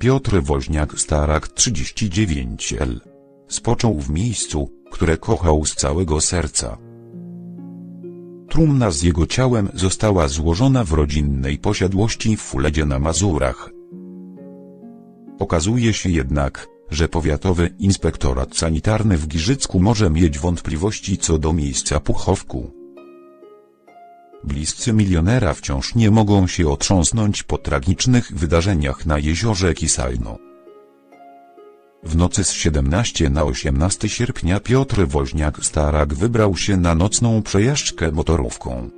Piotr Woźniak-Starak 39L. Spoczął w miejscu, które kochał z całego serca. Trumna z jego ciałem została złożona w rodzinnej posiadłości w Fuledzie na Mazurach. Okazuje się jednak, że powiatowy inspektorat sanitarny w Giżycku może mieć wątpliwości co do miejsca puchowku. Bliscy milionera wciąż nie mogą się otrząsnąć po tragicznych wydarzeniach na jeziorze Kisajno. W nocy z 17 na 18 sierpnia Piotr Woźniak-Starak wybrał się na nocną przejażdżkę motorówką.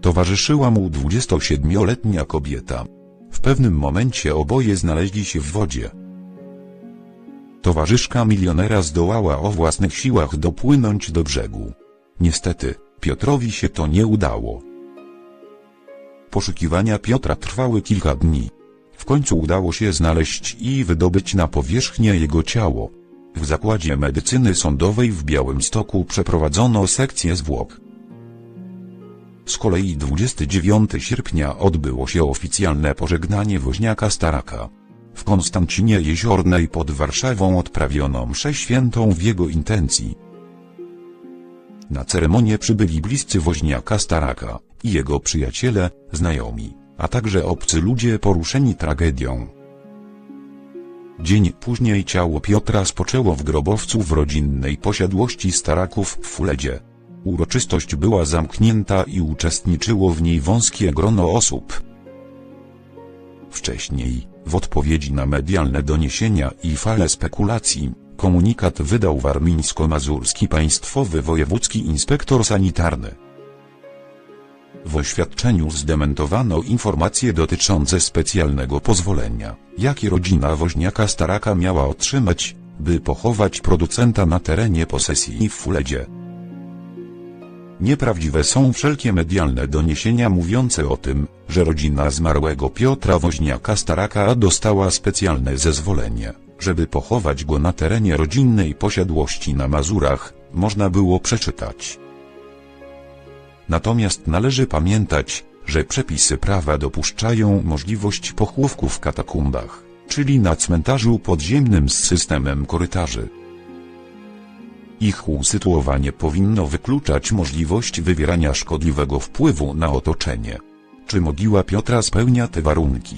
Towarzyszyła mu 27-letnia kobieta. W pewnym momencie oboje znaleźli się w wodzie. Towarzyszka milionera zdołała o własnych siłach dopłynąć do brzegu. Niestety, Piotrowi się to nie udało. Poszukiwania Piotra trwały kilka dni. W końcu udało się znaleźć i wydobyć na powierzchnię jego ciało. W zakładzie medycyny sądowej w Białymstoku przeprowadzono sekcję zwłok. Z kolei 29 sierpnia odbyło się oficjalne pożegnanie woźniaka Staraka. W Konstancinie Jeziornej pod Warszawą odprawiono mszę świętą w jego intencji. Na ceremonię przybyli bliscy woźniaka Staraka i jego przyjaciele, znajomi, a także obcy ludzie poruszeni tragedią. Dzień później ciało Piotra spoczęło w grobowcu w rodzinnej posiadłości Staraków w Fuledzie. Uroczystość była zamknięta i uczestniczyło w niej wąskie grono osób. Wcześniej, w odpowiedzi na medialne doniesienia i fale spekulacji, komunikat wydał warmińsko-mazurski państwowy wojewódzki inspektor sanitarny. W oświadczeniu zdementowano informacje dotyczące specjalnego pozwolenia, jakie rodzina woźniaka Staraka miała otrzymać, by pochować producenta na terenie posesji w Fuledzie. Nieprawdziwe są wszelkie medialne doniesienia mówiące o tym, że rodzina zmarłego Piotra Woźniaka Staraka dostała specjalne zezwolenie, żeby pochować go na terenie rodzinnej posiadłości na Mazurach, można było przeczytać. Natomiast należy pamiętać, że przepisy prawa dopuszczają możliwość pochówku w katakumbach, czyli na cmentarzu podziemnym z systemem korytarzy. Ich usytuowanie powinno wykluczać możliwość wywierania szkodliwego wpływu na otoczenie. Czy mogiła Piotra spełnia te warunki?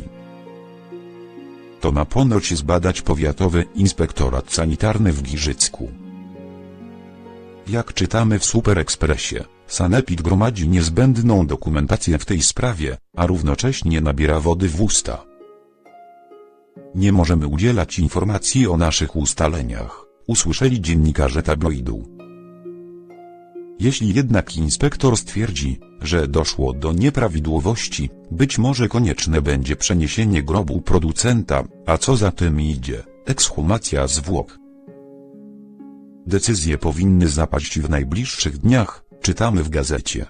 To ma ponoć zbadać powiatowy inspektorat sanitarny w Giżycku. Jak czytamy w Super Expressie, Sanepid gromadzi niezbędną dokumentację w tej sprawie, a równocześnie nabiera wody w usta. Nie możemy udzielać informacji o naszych ustaleniach, usłyszeli dziennikarze tabloidu. Jeśli jednak inspektor stwierdzi, że doszło do nieprawidłowości, być może konieczne będzie przeniesienie grobu producenta, a co za tym idzie, ekshumacja zwłok. Decyzje powinny zapaść w najbliższych dniach, czytamy w gazecie.